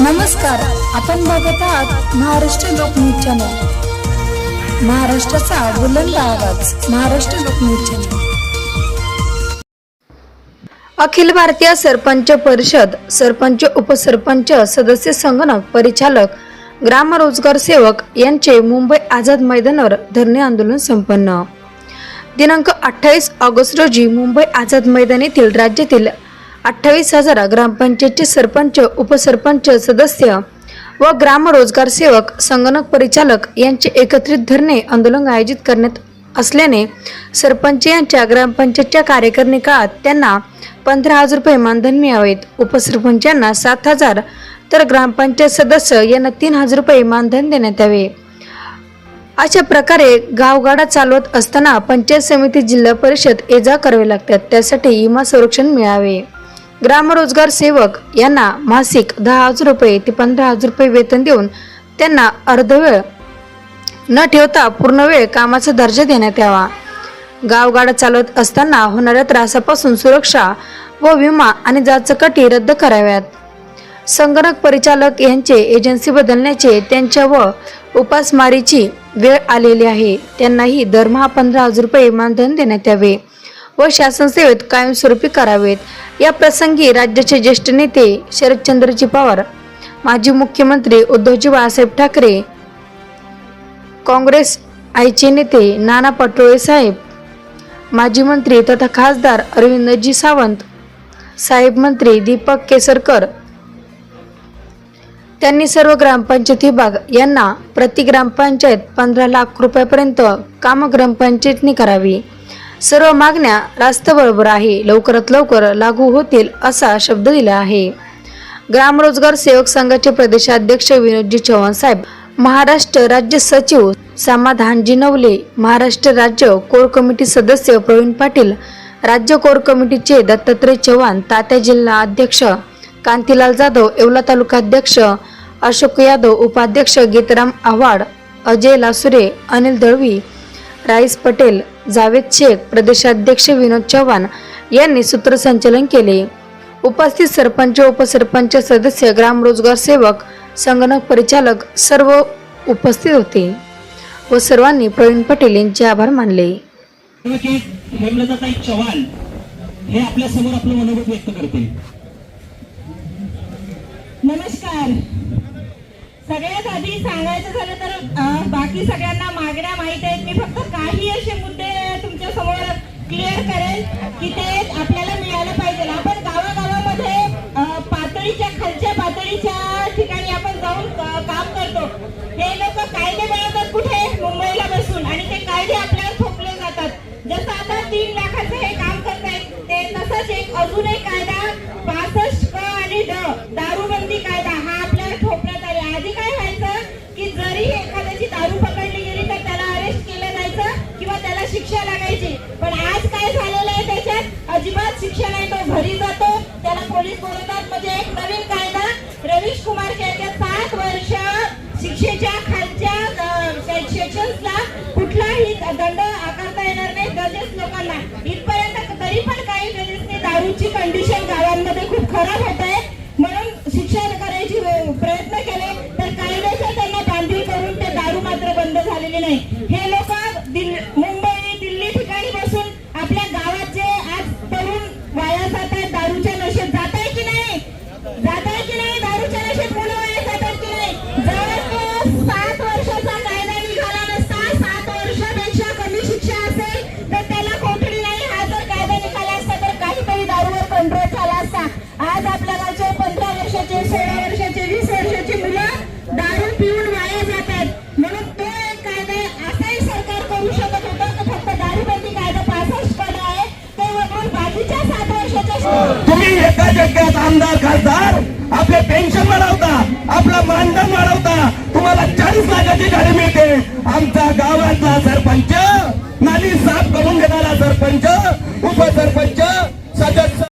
नमस्कार आपण बघत आहात महाराष्ट्र लोकन्यूज चॅनल. महाराष्ट्राचा बुलंद आवाज महाराष्ट्र लोकन्यूज चॅनल. अखिल भारतीय सरपंच परिषद सरपंच उपसरपंच सदस्य संगणक परिचालक ग्राम रोजगार सेवक यांचे मुंबई आझाद मैदानावर धरणे आंदोलन संपन्न. दिनांक अठ्ठावीस ऑगस्ट रोजी मुंबई आझाद मैदान येथील राज्यातील अठ्ठावीस हजार ग्रामपंचायतचे सरपंच उपसरपंच सदस्य व ग्रामरोजगार सेवक संगणक परिचालक यांचे एकत्रित धरणे आंदोलन आयोजित करण्यात असल्याने सरपंच यांच्या ग्रामपंचायतच्या कार्यकारिणी काळात त्यांना पंधरा हजार रुपये मानधन मिळावेत. उपसरपंचांना सात हजार तर ग्रामपंचायत सदस्य यांना तीन हजार रुपये मानधन देण्यात यावे. अशा प्रकारे गावगाडा चालवत असताना पंचायत समिती जिल्हा परिषद एजा करावे लागतात. त्यासाठी विमा संरक्षण मिळावे. ग्रामरोजगार सेवक यांना मासिक दहा हजार रुपये ते पंधरा हजार रुपये वेतन देऊन त्यांना अर्धवेळ न ठेवता पूर्ण वेळ कामाचा दर्जा देण्यात यावा. गावगाडा चालवत असताना होणाऱ्या त्रासापासून सुरक्षा व विमा आणि जाचकटी रद्द कराव्यात. संगणक परिचालक यांचे एजन्सी बदलण्याचे त्यांच्या व उपासमारीची वेळ आलेली आहे. त्यांनाही दरमहा पंधरा हजार रुपये मानधन देण्यात यावे. व शासन सेवेत कायमस्वरूपी करावेत. या प्रसंगी राज्याचे ज्येष्ठ नेते शरदचंद्रजी पवार माजी मुख्यमंत्री उद्धवजी बाळासाहेब ठाकरे काँग्रेस आईचे नेते नाना पटोळे साहेब माजी मंत्री तथा खासदार अरविंदजी सावंत साहेब मंत्री दीपक केसरकर त्यांनी सर्व ग्रामपंचायत विभाग यांना प्रति ग्रामपंचायत पंधरा लाख रुपयापर्यंत काम ग्रामपंचायतनी करावी. सर्व मागण्या रास्तबरोबर आहे. लवकरात लवकर लागू होतील असा शब्द दिला आहे. ग्रामरोजगार सेवक संघाचे प्रदेशाध्यक्ष विनोदजी चव्हाण साहेब महाराष्ट्र राज्य सचिव समाधानजी नवले महाराष्ट्र राज्य कोर कमिटी सदस्य प्रवीण पाटील राज्य कोर कमिटीचे दत्तात्रय चव्हाण तात्या जिल्हा अध्यक्ष कांतीलाल जाधव येवला तालुका अध्यक्ष अशोक यादव उपाध्यक्ष गीतराम आव्हाड अजय लासुरे अनिल दळवी राईस पटेल जावेद शेख प्रदेशाध्यक्ष विनोद चव्हाण यांनी सूत्रसंचालन केले. उपस्थित सरपंच उपसरपंच सदस्य ग्राम रोजगार सेवक संगणक परिचालक सर्व उपस्थित होते व सर्वांनी प्रवीण पटेल यांचे आभार मानले. चव्हाण हे आपल्यासमोर आपलं मनोगत व्यक्त करते नमस्कार. सगळ्यात आधी सांगायचं झालं तर बाकी सगळ्यांना मागण्या माहीत आहेत. मी फक्त काही असे मुद्दे तुमच्यासमोर क्लिअर करेल की ते आपल्याला मिळालं पाहिजे. आपण गावागावामध्ये पातळीच्या खालच्या पातळीच्या ठिकाणी आपण जाऊन काम करतो. हे लोक कायदे बनवतात कुठे? मुंबईला बसून. आणि ते कायदे आपल्यावर थोपले जातात. जसं आता तीन लाखाचं हे काम करतायत ते तसंच एक अजून एक दंड आकारता येणार नाही जजेस लोकांना. इथपर्यंत तरी पण काही जजेसने दारूची कंडिशन गावांमध्ये खूप खराब होत आहे. म्हणून शिक्षण करायची प्रयत्न केले तर कायद्याच्या त्यांना बांधील करून ते दारू मात्र बंद झालेले नाही. हे लोक वर्षाच्या एका जगात आमदार खासदार आपले पेन्शन वाढवता आपलं मानधन वाढवता तुम्हाला चाळीस लाखाची गाडी मिळते. आमचा गावातला सरपंच नाली साफ करून घेणारा सरपंच उपसरपंच